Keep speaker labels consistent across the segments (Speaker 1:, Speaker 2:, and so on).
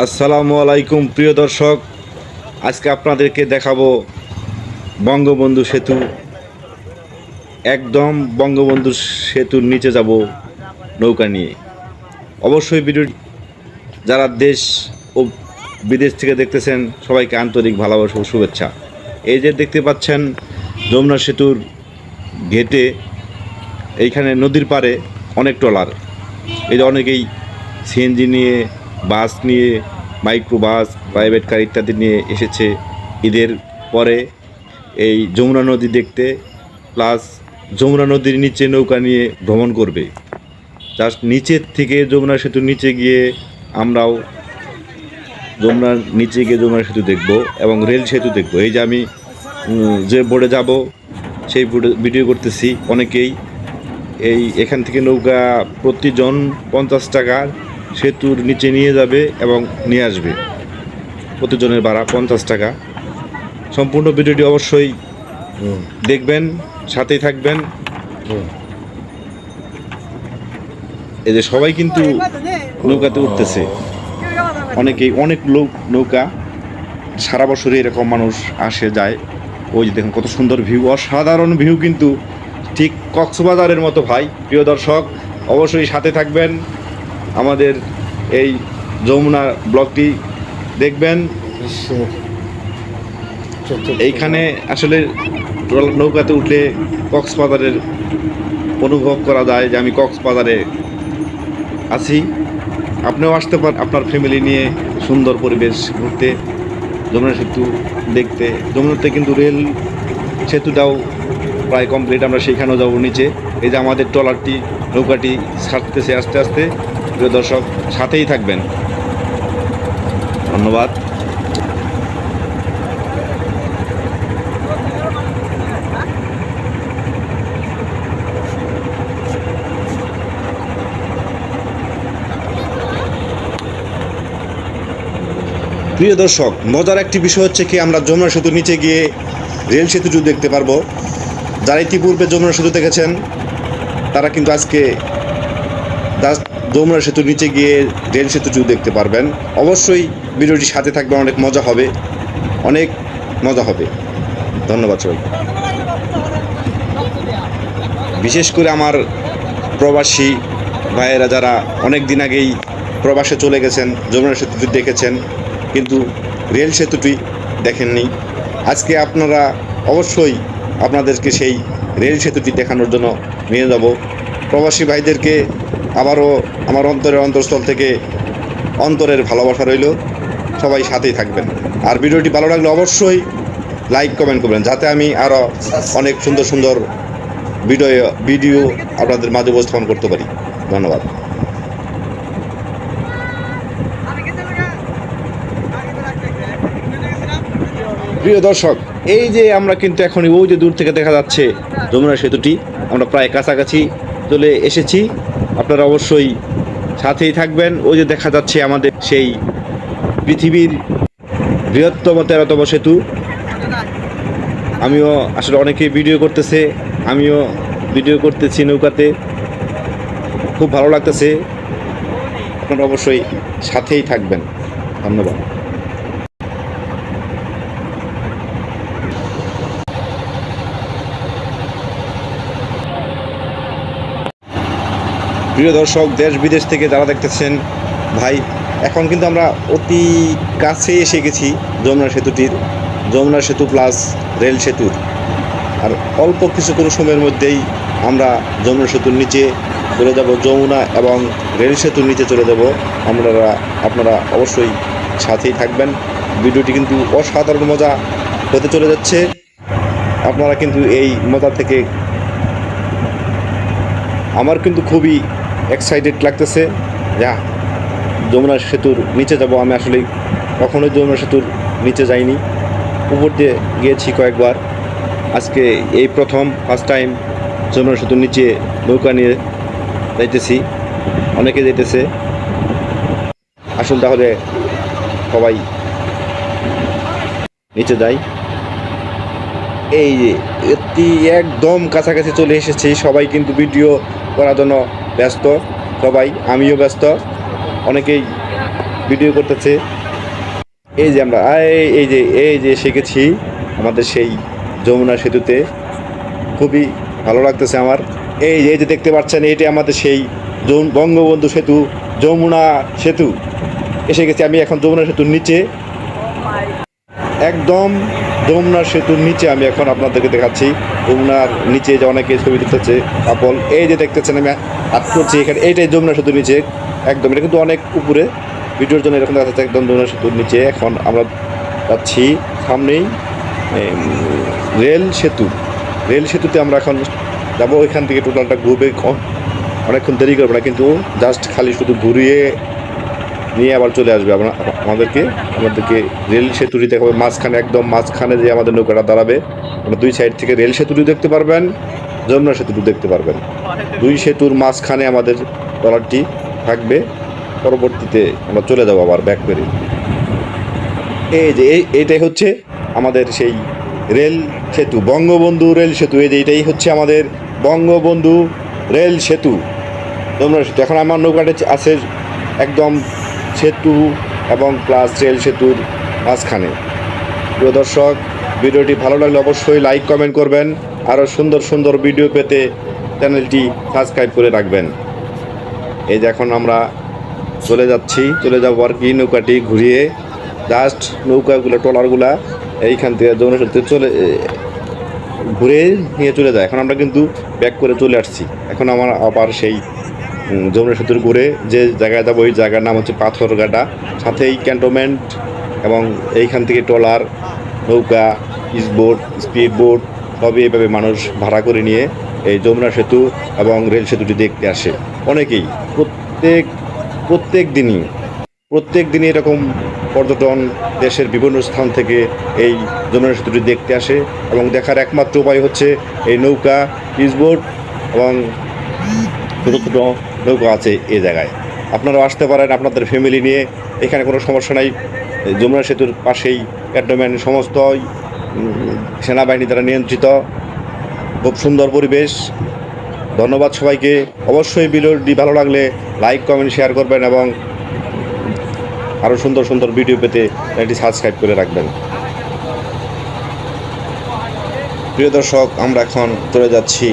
Speaker 1: আসসালামু আলাইকুম, প্রিয় দর্শক। আজকে আপনাদেরকে দেখাবো বঙ্গবন্ধু সেতু। একদম বঙ্গবন্ধু সেতুর নিচে যাব নৌকা নিয়ে। অবশ্যই ভিডিও যারা দেশ ও বিদেশ থেকে দেখতেছেন, সবাইকে আন্তরিক ভালোবাসা ও শুভেচ্ছা। এই যে দেখতে পাচ্ছেন যমুনা সেতুর ঘেটে এইখানে নদীর পাড়ে অনেক ট্রলার। এই যে অনেকেই সিএনজি নিয়ে বাস নিয়ে মাইক্রো বাস প্রাইভেট কার ইত্যাদি নিয়ে এসেছে। ঈদের পরে এই যমুনা নদী দেখতে প্লাস যমুনা নদীর নিচে নৌকা নিয়ে ভ্রমণ করবে। জাস্ট নিচের থেকে যমুনা সেতুর নিচে গিয়ে আমরাও যমুনার নিচে গিয়ে যমুনা সেতু দেখব এবং রেল সেতু দেখব। এই যে আমি যে বোর্ডে যাব, সেই বোর্ডে ভিডিও করতেছি অনেকেই। এই এখান থেকে নৌকা প্রতিজন পঞ্চাশ টাকার। সেতুর নিচে নিয়ে যাবে এবং নিয়ে আসবে। প্রতিজনের ভাড়া পঞ্চাশ টাকা। সম্পূর্ণ ভিডিওটি অবশ্যই দেখবেন, সাথেই থাকবেন। এই যে সবাই কিন্তু নৌকাতে উঠতেছে। অনেকেই অনেক লোক নৌকা, সারা বছরই এরকম মানুষ আসে, যায়। ওই যে দেখুন কত সুন্দর ভিউ, অসাধারণ ভিউ কিন্তু ঠিক কক্সবাজারের মতো ভাই। প্রিয় দর্শক, অবশ্যই সাথে থাকবেন। আমাদের এই যমুনা ব্লগটি দেখবেন। এইখানে আসলে নৌকাতে উঠলে কক্সবাজারের অনুভব করা যায় যে আমি কক্সবাজারে আছি। আপনিও আসতে পারেন আপনার ফ্যামিলি নিয়ে সুন্দর পরিবেশ ঘুরতে, যমুনা সেতু দেখতে। যমুনাতে কিন্তু রেল সেতুটাও প্রায় কমপ্লিট আমরা সেইখানেও যাব নিচে। এই যে আমাদের ট্রলারটি, নৌকাটি ছাড়তেছে আস্তে আস্তে। প্রিয় দর্শক, সাথেই থাকবেন। ধন্যবাদ। প্রিয় দর্শক, মজার একটি বিষয় হচ্ছে কি, আমরা যমুনা সেতুর নিচে গিয়ে রেল সেতুটি দেখতে পারব। যারা ইতিপূর্বে যমুনা সেতু দেখেছেন তারা কিন্তু আজকে যমুনা সেতুর নিচে গিয়ে রেল সেতুটিও দেখতে পারবেন। অবশ্যই ভিডিওটি সাথে থাকবে অনেক মজা হবে। অনেক মজা হবে। ধন্যবাদ সবাই বিশেষ করে আমার প্রবাসী ভাইয়েরা যারা অনেক দিন আগেই প্রবাসে চলে গেছেন, যমুনা সেতুটি দেখেছেন, কিন্তু রেল সেতুটি দেখেননি। আজকে আপনারা অবশ্যই আপনাদেরকে সেই রেল সেতুটি দেখানোর জন্য নিয়ে যাব। প্রবাসী ভাইদেরকে আবারও আমার অন্তরের অন্তরস্থল থেকে অন্তরের ভালোবাসা রইল। সবাই সাথেই থাকবেন। আর ভিডিওটি ভালো লাগলে অবশ্যই লাইক, কমেন্ট করবেন, যাতে আমি আরও অনেক সুন্দর সুন্দর ভিডিও ভিডিও আপনাদের মাঝে উপস্থাপন করতে পারি। ধন্যবাদ। প্রিয় দর্শক, এই যে আমরা কিন্তু এখন ওই যে দূর থেকে দেখা যাচ্ছে যমুনা সেতুটি, আমরা প্রায় কাছাকাছি চলে এসেছি। আপনারা অবশ্যই সাথেই থাকবেন। ওই যে দেখা যাচ্ছে আমাদের সেই পৃথিবীর বৃহত্তম তেরোতম সেতু। আমিও আসলে অনেকেই ভিডিও করতেছে, আমিও ভিডিও করতেছি নৌকাতে। খুব ভালো লাগতেছে। আপনারা অবশ্যই সাথেই থাকবেন। ধন্যবাদ। প্রিয় দর্শক, দেশ বিদেশ থেকে যারা দেখতেছেন, ভাই, এখন কিন্তু আমরা অতি কাছে এসে গেছি যমুনা সেতুটির, যমুনা সেতু প্লাস রেল সেতুর। আর অল্প কিছুক্ষণ সময়ের মধ্যেই আমরা যমুনা সেতুর নিচে চলে যাব, যমুনা এবং রেল সেতুর নিচে চলে যাব। আমরা আপনারা অবশ্যই সাথেই থাকবেন। ভিডিওটি কিন্তু অসাধারণ মজা হতে চলে যাচ্ছে। আপনারা কিন্তু এই মজা থেকে আমার কিন্তু খুবই এক্সাইটেড লাগতেছে, যা, যমুনা সেতুর নিচে যাব আমি আসলে। কখনোই যমুনা সেতুর নিচে যাইনি। উপর দিয়ে গিয়েছি কয়েকবার। আজকে এই প্রথম ফার্স্ট টাইম যমুনা সেতুর নিচে নৌকা নিয়ে যাইতেছি। অনেকে যাইতেছে। আসুন তাহলে সবাই নিচে যাই। এই একদম কাছাকাছি চলে এসেছি। সবাই কিন্তু ভিডিও করার জন্য ব্যস্ত, সবাই, আমিও ব্যস্ত। অনেকেই ভিডিও করতেছে। এই যে আমরা এই যে এই যে শিখেছি আমাদের সেই যমুনা সেতুতে। খুবই ভালো লাগতেছে আমার। এই এই যে দেখতে পাচ্ছেন, এটি আমাদের সেই বঙ্গবন্ধু সেতু, যমুনা সেতু। এসে গেছি আমি এখন যমুনা সেতুর নিচে। একদম যমুনা সেতুর নিচে আমি এখন আপনাদেরকে দেখাচ্ছি। যমুনার নিচে যে অনেকে ছবি তুলতেছে, আপল। এই যে দেখতেছেন আমি করছি এখানে এইটাই যমুনা সেতুর নিচে, একদম। এটা কিন্তু অনেক উপরে। ভিডিওর জন্য এরকম দেখা একদম যমুনা সেতুর নিচে। এখন আমরা যাচ্ছি সামনেই রেল সেতু। রেল সেতুতে আমরা এখন যাব ওইখান থেকে টোটালটা ঘুরবে অনেকক্ষণ দেরি করব না, কিন্তু জাস্ট খালি শুধু ঘুরিয়ে নিয়ে আবার চলে আসবে আমরা, আমাদেরকে আমাদেরকে রেল সেতুটি দেখাবে। মাঝখানে, একদম মাঝখানে যে আমাদের নৌকাটা দাঁড়াবে, আমরা দুই সাইড থেকে রেল সেতুটি দেখতে পারবেন। যমুনা সেতুটি দেখতে পারবেন। দুই সেতুর মাঝখানে আমাদের ট্রলারটি থাকবে। পরবর্তীতে আমরা চলে যাব আবার ব্যাক করে এই যে, এই এইটাই হচ্ছে আমাদের সেই রেল সেতু, বঙ্গবন্ধু রেল সেতু। এই যে এইটাই হচ্ছে আমাদের বঙ্গবন্ধু রেল সেতু, যমুনা সেতু। এখন আমার নৌকাটা আছে একদম সেতু এবং প্লাস রেল সেতুর মাঝখানে। প্রিয় দর্শক, ভিডিওটি ভালো লাগলে অবশ্যই লাইক কমেন্ট করবেন। আরও সুন্দর সুন্দর ভিডিও পেতে চ্যানেলটি সাবস্ক্রাইব করে রাখবেন। এই যে এখন আমরা চলে যাচ্ছি, চলে যাব আর কি নৌকাটি ঘুরিয়ে জাস্ট নৌকাগুলো, ট্রলারগুলা এইখান থেকে যমুনা সেতুতে চলে ঘুরে নিয়ে চলে যায়। এখন আমরা কিন্তু ব্যাক করে চলে আসছি। এখন আমার আবার সেই যমুনা সেতুর ঘুরে যে জায়গায় যাব, ওই জায়গার নাম হচ্ছে পাথরঘাটা। এই ক্যান্টনমেন্ট এবং এইখান থেকে ট্রলার, নৌকা স্বোট স্পিড বোট সবই এভাবে মানুষ ভাড়া করে নিয়ে এই যমুনা সেতু এবং রেল সেতুটি দেখতে আসে। অনেকেই প্রত্যেক প্রত্যেক দিনই প্রত্যেক দিনই এরকম পর্যটন দেশের বিভিন্ন স্থান থেকে এই যমুনা সেতুটি দেখতে আসে এবং দেখার একমাত্র উপায় হচ্ছে এই নৌকা স্বোট এবং ছোটো ছোটো নৌকা আছে এই জায়গায়। আপনারাও আসতে পারেন আপনাদের ফ্যামিলি নিয়ে এখানে কোনো সমস্যা নাই। যমুনা সেতুর পাশেই ক্যান্টনমেন্ট সমস্ত উম, সেনাবাহিনী দ্বারা নিয়ন্ত্রিত। খুব সুন্দর পরিবেশ। ধন্যবাদ সবাইকে। অবশ্যই ভিডিওটি ভালো লাগলে লাইক, কমেন্ট, শেয়ার করবেন এবং আরও সুন্দর সুন্দর ভিডিও পেতে এটি সাবস্ক্রাইব করে রাখবেন। প্রিয় দর্শক, আমরা এখন চলে যাচ্ছি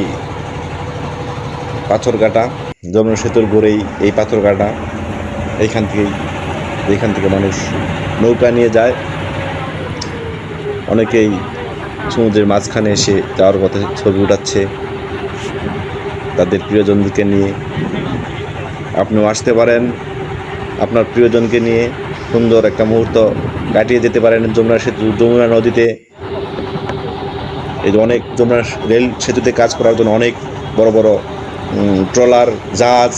Speaker 1: পাথরঘাটা, যমুনা সেতুর গোড়েই এই পাথরঘাটা। এইখান থেকেই, এইখান থেকে মানুষ নৌকা নিয়ে যায়। অনেকেই সমুদ্রের মাঝখানে এসে যাওয়ার পথে ছবি উঠাচ্ছে তাদের প্রিয়জনদেরকে নিয়ে। আপনিও আসতে পারেন। আপনার প্রিয়জনকে নিয়ে সুন্দর একটা মুহূর্ত কাটিয়ে যেতে পারেন যমুনা সেতু, যমুনা নদীতে। এই অনেক যমুনা রেল সেতুতে কাজ করার জন্য অনেক বড় বড় ট্রলার, জাহাজ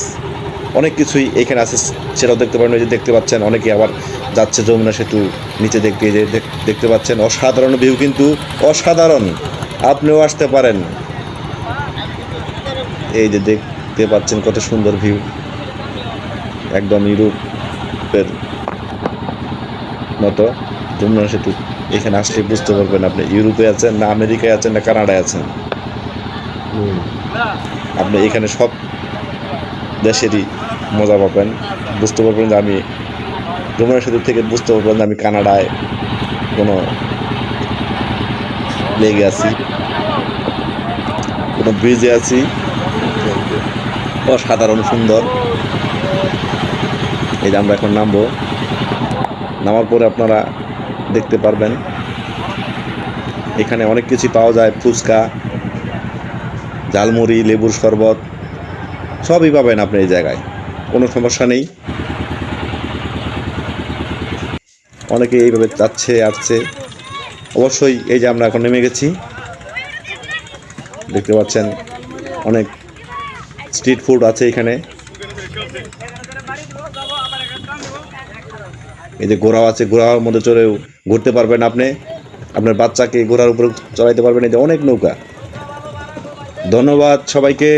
Speaker 1: অনেক কিছুই এখানে আছে সেটাও দেখতে পারেন ওই যে দেখতে পাচ্ছেন অনেকে আবার যাচ্ছে যমুনা সেতু নিচে দেখতে যে দেখ- দেখতে পাচ্ছেন অসাধারণ ভিউ কিন্তু অসাধারণ। আপনিও আসতে পারেন। এই যে দেখতে পাচ্ছেন কত সুন্দর ভিউ একদম ইউরোপের মতো যমুনা সেতু। এখানে আসলে বুঝতে পারবেন আপনি ইউরোপে আছেন না আমেরিকায় আছেন না কানাডায় আছেন। আপনি এখানে সব দেশেরই মজা পাবেন, বুঝতে পারবেন যে আমি যমুনা সেতু থেকে বুঝতে পারবেন যে আমি কানাডায় কোনো লেগে আছি, কোনো ব্রিজে আছি। অসাধারণ, সুন্দর। এই যে আমরা এখন নামবো। নামার পরে আপনারা দেখতে পারবেন। এখানে অনেক কিছু পাওয়া যায়, ফুচকা, ঝালমুড়ি, লেবুর শরবত। সবই পাবেন আপনি এই জায়গায়। কোনো সমস্যা নেই। অনেকে এইভাবে যাচ্ছে, আসছে। অবশ্যই এই যে আমরা এখন নেমে গেছি। দেখতে পাচ্ছেন অনেক স্ট্রিট ফুড আছে এখানে। এই যে ঘোড়াও আছে, ঘোড়ার মধ্যে চড়েও ঘুরতে পারবেন আপনি। আপনার বাচ্চাকে ঘোড়ার উপরে চড়াইতে পারবেন। এই যে অনেক নৌকা। ধন্যবাদ সবাইকে।